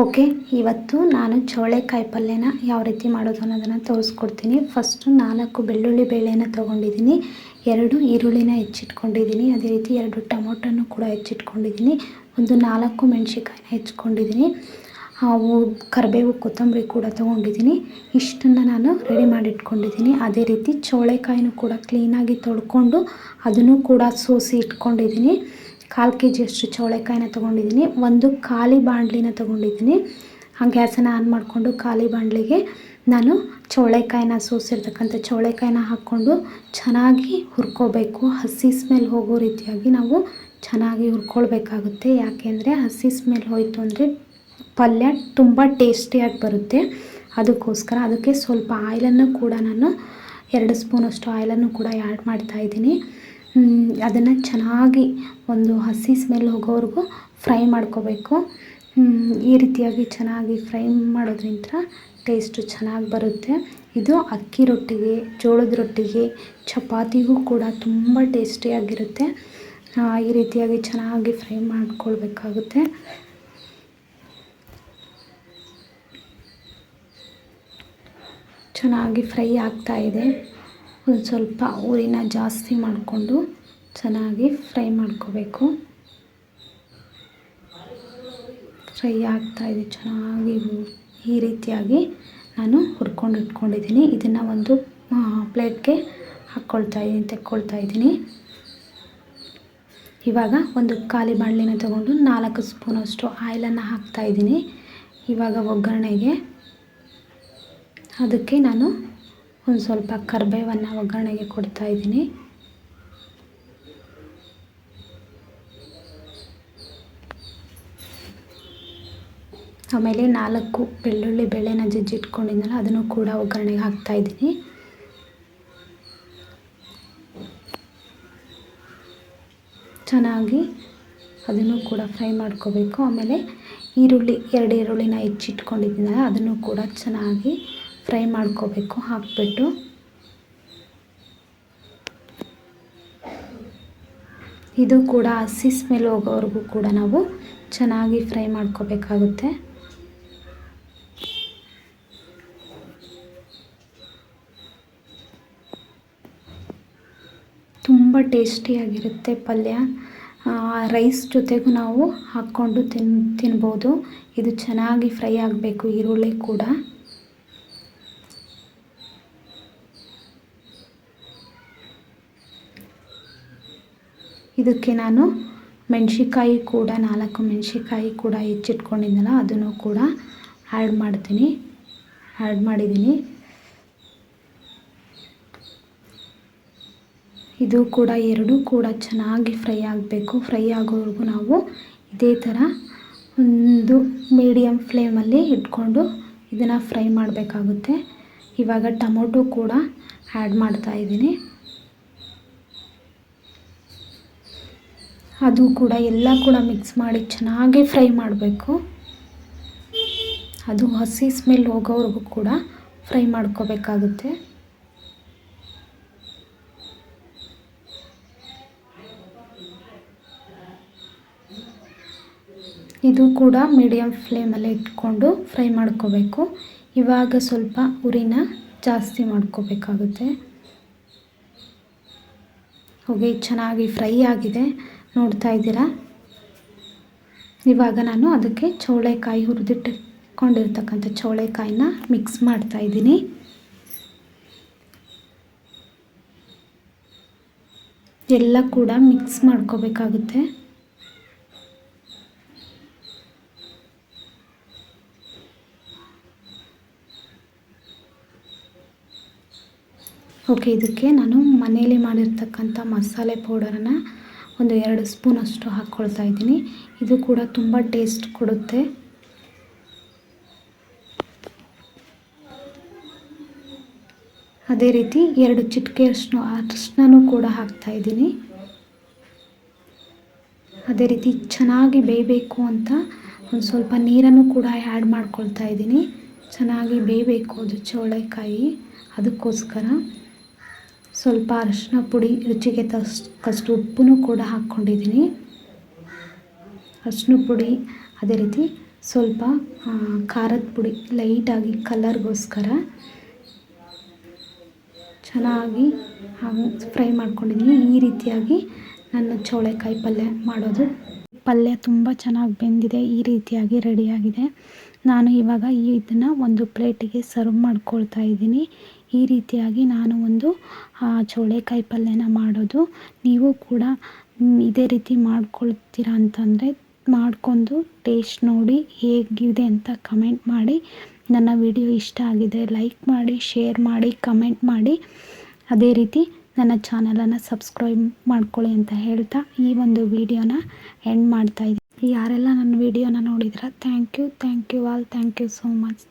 Okay, ಇವತ್ತು ನಾನು ಚೌಳೆಕಾಯಿ ಪಲ್ಯನ ಯಾವ ರೀತಿ ಮಾಡೋದು ಅನ್ನೋದನ್ನು ತೋರಿಸ್ಕೊಡ್ತೀನಿ. ಫಸ್ಟು ನಾಲ್ಕು ಬೆಳ್ಳುಳ್ಳಿ ಬೇಳೆನ ತೊಗೊಂಡಿದ್ದೀನಿ. ಎರಡು ಈರುಳ್ಳಿನ ಹೆಚ್ಚಿಟ್ಕೊಂಡಿದ್ದೀನಿ. ಅದೇ ರೀತಿ ಎರಡು ಟೊಮೊಟೊನು ಕೂಡ ಹೆಚ್ಚಿಟ್ಕೊಂಡಿದ್ದೀನಿ. ಒಂದು ನಾಲ್ಕು ಮೆಣಸಿಕಾಯಿನ ಹೆಚ್ಕೊಂಡಿದ್ದೀನಿ ಅವು ಕರಿಬೇವು, ಕೊತ್ತಂಬರಿ ಕೂಡ ತೊಗೊಂಡಿದ್ದೀನಿ. ಇಷ್ಟನ್ನು ನಾನು ರೆಡಿ ಮಾಡಿಟ್ಕೊಂಡಿದ್ದೀನಿ. ಅದೇ ರೀತಿ ಚೋಳೆಕಾಯಿನೂ ಕೂಡ ಕ್ಲೀನಾಗಿ ತೊಳ್ಕೊಂಡು ಅದನ್ನು ಕೂಡ ಸೋಸಿ ಇಟ್ಕೊಂಡಿದ್ದೀನಿ. ಕಾಲು ಕೆ ಜಿಯಷ್ಟು ಚೌಳೆಕಾಯಿನ ತೊಗೊಂಡಿದ್ದೀನಿ. ಒಂದು ಖಾಲಿ ಬಾಣಲಿನ ತೊಗೊಂಡಿದ್ದೀನಿ. ಆ ಗ್ಯಾಸನ್ನು ಆನ್ ಮಾಡಿಕೊಂಡು ಖಾಲಿ ಬಾಣಲಿಗೆ ನಾನು ಚೌಳೆಕಾಯಿನ ಸೋಸಿರ್ತಕ್ಕಂಥ ಚೌಳೆಕಾಯಿನ ಹಾಕ್ಕೊಂಡು ಚೆನ್ನಾಗಿ ಹುರ್ಕೋಬೇಕು. ಹಸಿ ಸ್ಮೆಲ್ ಹೋಗೋ ರೀತಿಯಾಗಿ ನಾವು ಚೆನ್ನಾಗಿ ಹುರ್ಕೊಳ್ಬೇಕಾಗುತ್ತೆ. ಯಾಕೆಂದರೆ ಹಸಿ ಸ್ಮೆಲ್ ಹೋಯಿತು ಅಂದರೆ ಪಲ್ಯ ತುಂಬ ಟೇಸ್ಟಿಯಾಗಿ ಬರುತ್ತೆ. ಅದಕ್ಕೋಸ್ಕರ ಅದಕ್ಕೆ ಸ್ವಲ್ಪ ಆಯಿಲನ್ನು ಕೂಡ ನಾನು ಎರಡು ಸ್ಪೂನಷ್ಟು ಆಯಿಲನ್ನು ಕೂಡ ಆ್ಯಡ್ ಮಾಡ್ತಾಯಿದ್ದೀನಿ ಅದನ್ನು ಚೆನ್ನಾಗಿ ಒಂದು ಹಸಿ ಸ್ಮೆಲ್ ಹೋಗೋವರೆಗೂ ಫ್ರೈ ಮಾಡ್ಕೋಬೇಕು. ಈ ರೀತಿಯಾಗಿ ಚೆನ್ನಾಗಿ ಫ್ರೈ ಮಾಡೋದ್ರಿಂದ ಟೇಸ್ಟು ಚೆನ್ನಾಗಿ ಬರುತ್ತೆ. ಇದು ಅಕ್ಕಿ ರೊಟ್ಟಿಗೆ, ಜೋಳದ ರೊಟ್ಟಿಗೆ, ಚಪಾತಿಗೂ ಕೂಡ ತುಂಬ ಟೇಸ್ಟಿಯಾಗಿರುತ್ತೆ ಈ ರೀತಿಯಾಗಿ ಚೆನ್ನಾಗಿ ಫ್ರೈ ಮಾಡ್ಕೊಳ್ಬೇಕಾಗುತ್ತೆ. ಚೆನ್ನಾಗಿ ಫ್ರೈ ಆಗ್ತಾಯಿದೆ ಒಂದು ಸ್ವಲ್ಪ ಊರಿನ ಜಾಸ್ತಿ ಮಾಡಿಕೊಂಡು ಚೆನ್ನಾಗಿ ಫ್ರೈ ಮಾಡ್ಕೋಬೇಕು. ಫ್ರೈ ಆಗ್ತಾಯಿದೆ ಚೆನ್ನಾಗಿ ಈ ರೀತಿಯಾಗಿ ನಾನು ಹುರ್ಕೊಂಡು ಇಟ್ಕೊಂಡಿದ್ದೀನಿ. ಇದನ್ನು ಒಂದು ಪ್ಲೇಟ್ಗೆ ಹಾಕ್ಕೊಳ್ತಾ ಇದ್ದೀನಿ ತೆಕ್ಕೊಳ್ತಾ ಇದ್ದೀನಿ ಇವಾಗ ಒಂದು ಖಾಲಿ ಬಾಣಲಿನ ತಗೊಂಡು ನಾಲ್ಕು ಸ್ಪೂನಷ್ಟು ಆಯಿಲನ್ನು ಹಾಕ್ತಾಯಿದ್ದೀನಿ ಇವಾಗ ಒಗ್ಗರಣೆಗೆ. ಅದಕ್ಕೆ ನಾನು ಒಂದು ಸ್ವಲ್ಪ ಕರಿಬೇವನ್ನು ಒಗ್ಗರಣೆಗೆ ಕೊಡ್ತಾ ಇದ್ದೀನಿ. ಆಮೇಲೆ ನಾಲ್ಕು ಬೆಳ್ಳುಳ್ಳಿ ಬೇಳೆನ ಜಜ್ಜಿಟ್ಕೊಂಡಿದ್ದಲ್ಲ ಅದನ್ನು ಕೂಡ ಒಗ್ಗರಣೆಗೆ ಹಾಕ್ತಾ ಇದ್ದೀನಿ. ಚೆನ್ನಾಗಿ ಅದನ್ನು ಕೂಡ ಫ್ರೈ ಮಾಡ್ಕೋಬೇಕು. ಆಮೇಲೆ ಈರುಳ್ಳಿ, ಎರಡು ಈರುಳ್ಳಿನ ಹೆಚ್ಚಿಟ್ಕೊಂಡಿದ್ದೀನಲ್ಲ ಅದನ್ನು ಕೂಡ ಚೆನ್ನಾಗಿ ಫ್ರೈ ಮಾಡ್ಕೋಬೇಕು, ಹಾಕ್ಬಿಟ್ಟು. ಇದು ಕೂಡ ಹಸಿ ಸ್ಮೆಲ್ ಹೋಗೋವರೆಗೂ ಕೂಡ ನಾವು ಚೆನ್ನಾಗಿ ಫ್ರೈ ಮಾಡ್ಕೋಬೇಕಾಗುತ್ತೆ. ತುಂಬ ಟೇಸ್ಟಿಯಾಗಿರುತ್ತೆ ಪಲ್ಯ. ರೈಸ್ ಜೊತೆಗೂ ನಾವು ಹಾಕ್ಕೊಂಡು ತಿನ್, ತಿನ್ಬೋದು. ಇದು ಚೆನ್ನಾಗಿ ಫ್ರೈ ಆಗಬೇಕು ಈರುಳ್ಳಿ ಕೂಡ. ಇದಕ್ಕೆ ನಾನು ಮೆಣಸಿಕಾಯಿ ಕೂಡ, ನಾಲ್ಕು ಮೆಣಸಿಕಾಯಿ ಕೂಡ ಹೆಚ್ಚಿಟ್ಕೊಂಡಿದ್ದೆನಲ್ಲ, ಅದನ್ನು ಕೂಡ ಆ್ಯಡ್ ಮಾಡ್ತೀನಿ. ಆ್ಯಡ್ ಮಾಡಿದ್ದೀನಿ. ಇದು ಕೂಡ ಎರಡೂ ಕೂಡ ಚೆನ್ನಾಗಿ ಫ್ರೈ ಆಗಬೇಕು. ಫ್ರೈ ಆಗೋವರೆಗೂ ನಾವು ಇದೇ ಥರ ಒಂದು ಮೀಡಿಯಮ್ ಫ್ಲೇಮಲ್ಲಿ ಇಟ್ಕೊಂಡು ಇದನ್ನು ಫ್ರೈ ಮಾಡಬೇಕಾಗುತ್ತೆ. ಇವಾಗ ಟೊಮೊಟೊ ಕೂಡ ಆ್ಯಡ್ ಮಾಡ್ತಾಯಿದ್ದೀನಿ ಅದು ಕೂಡ ಎಲ್ಲ ಕೂಡ ಮಿಕ್ಸ್ ಮಾಡಿ ಚೆನ್ನಾಗಿ ಫ್ರೈ ಮಾಡಬೇಕು. ಅದು ಹಸಿ ಸ್ಮೆಲ್ ಹೋಗೋವರೆಗೂ ಕೂಡ ಫ್ರೈ ಮಾಡ್ಕೋಬೇಕಾಗುತ್ತೆ. ಇದು ಕೂಡ ಮೀಡಿಯಮ್ ಫ್ಲೇಮಲ್ಲೇ ಇಟ್ಕೊಂಡು ಫ್ರೈ ಮಾಡ್ಕೋಬೇಕು. ಇವಾಗ ಸ್ವಲ್ಪ ಉರಿನ ಜಾಸ್ತಿ ಮಾಡ್ಕೋಬೇಕಾಗುತ್ತೆ. ಹೋಗಿ ಚೆನ್ನಾಗಿ ಫ್ರೈ ಆಗಿದೆ. ನೋಡ್ತಾ ಇದ್ದೀರಾ? ಇವಾಗ ನಾನು ಅದಕ್ಕೆ ಚೌಳೆಕಾಯಿ ಹುರಿದಿಟ್ಟುಕೊಂಡಿರ್ತಕ್ಕಂಥ ಚೌಳೆಕಾಯಿನ ಮಿಕ್ಸ್ ಮಾಡ್ತಾ ಇದ್ದೀನಿ. ಎಲ್ಲ ಕೂಡ ಮಿಕ್ಸ್ ಮಾಡ್ಕೋಬೇಕಾಗುತ್ತೆ. ಓಕೆ, ಇದಕ್ಕೆ ನಾನು ಮನೆಯಲ್ಲಿ ಮಾಡಿರ್ತಕ್ಕಂಥ ಮಸಾಲೆ ಪೌಡರನ್ನು ಒಂದು ಎರಡು ಸ್ಪೂನಷ್ಟು ಹಾಕ್ಕೊಳ್ತಾ ಇದ್ದೀನಿ. ಇದು ಕೂಡ ತುಂಬ ಟೇಸ್ಟ್ ಕೊಡುತ್ತೆ. ಅದೇ ರೀತಿ ಎರಡು ಚಿಟಿಕೆ ಅಷ್ಟು ಅರಿಶಿನೂ ಕೂಡ ಹಾಕ್ತಾ ಇದ್ದೀನಿ. ಅದೇ ರೀತಿ ಚೆನ್ನಾಗಿ ಬೇಯಬೇಕು ಅಂತ ಒಂದು ಸ್ವಲ್ಪ ನೀರನ್ನು ಕೂಡ ಆ್ಯಡ್ ಮಾಡ್ಕೊಳ್ತಾ ಇದ್ದೀನಿ. ಚೆನ್ನಾಗಿ ಬೇಯಬೇಕು ಅದು ಚೋಳೆಕಾಯಿ. ಅದಕ್ಕೋಸ್ಕರ. ಸ್ವಲ್ಪ ಅರಿಶಿನ ಪುಡಿ, ರುಚಿಗೆ ತಕ್ಕಷ್ಟು ಉಪ್ಪನ್ನು ಕೂಡ ಹಾಕ್ಕೊಂಡಿದ್ದೀನಿ. ಅರಿಶಿನ ಪುಡಿ ಅದೇ ರೀತಿ ಸ್ವಲ್ಪ ಖಾರದ ಪುಡಿ ಲೈಟಾಗಿ ಕಲರ್ಗೋಸ್ಕರ ಚೆನ್ನಾಗಿ ಫ್ರೈ ಮಾಡ್ಕೊಂಡಿದ್ದೀನಿ. ಈ ರೀತಿಯಾಗಿ ನನ್ನ ಚೌಳೆಕಾಯಿ ಪಲ್ಯ ಮಾಡೋದು. ಪಲ್ಯ ತುಂಬ ಚೆನ್ನಾಗಿ ಬೆಂದಿದೆ, ಈ ರೀತಿಯಾಗಿ ರೆಡಿಯಾಗಿದೆ. ನಾನು ಇವಾಗ ಈ ಇದನ್ನು ಒಂದು ಪ್ಲೇಟಿಗೆ ಸರ್ವ್ ಮಾಡ್ಕೊಳ್ತಾ ಇದ್ದೀನಿ. ಈ ರೀತಿಯಾಗಿ ನಾನು ಒಂದು ಚೋಳೆಕಾಯಿ ಪಲ್ಯನ ಮಾಡೋದು. ನೀವು ಕೂಡ ಇದೇ ರೀತಿ ಮಾಡ್ಕೊಳ್ತೀರಾ ಅಂತಂದರೆ ಮಾಡಿಕೊಂಡು ಟೇಸ್ಟ್ ನೋಡಿ ಹೇಗಿದೆ ಅಂತ ಕಮೆಂಟ್ ಮಾಡಿ. ನನ್ನ ವಿಡಿಯೋ ಇಷ್ಟ ಆಗಿದೆ ಲೈಕ್ ಮಾಡಿ, ಶೇರ್ ಮಾಡಿ, ಕಮೆಂಟ್ ಮಾಡಿ. ಅದೇ ರೀತಿ ನನ್ನ ಚಾನಲನ್ನು ಸಬ್ಸ್ಕ್ರೈಬ್ ಮಾಡ್ಕೊಳ್ಳಿ ಅಂತ ಹೇಳ್ತಾ ಈ ಒಂದು ವಿಡಿಯೋನ ಎಂಡ್ ಮಾಡ್ತಾ ಇದ್ದೀನಿ. ಯಾರೆಲ್ಲ ನನ್ನ ವಿಡಿಯೋನ ನೋಡಿದ್ರ thank you thank you all, thank you so much.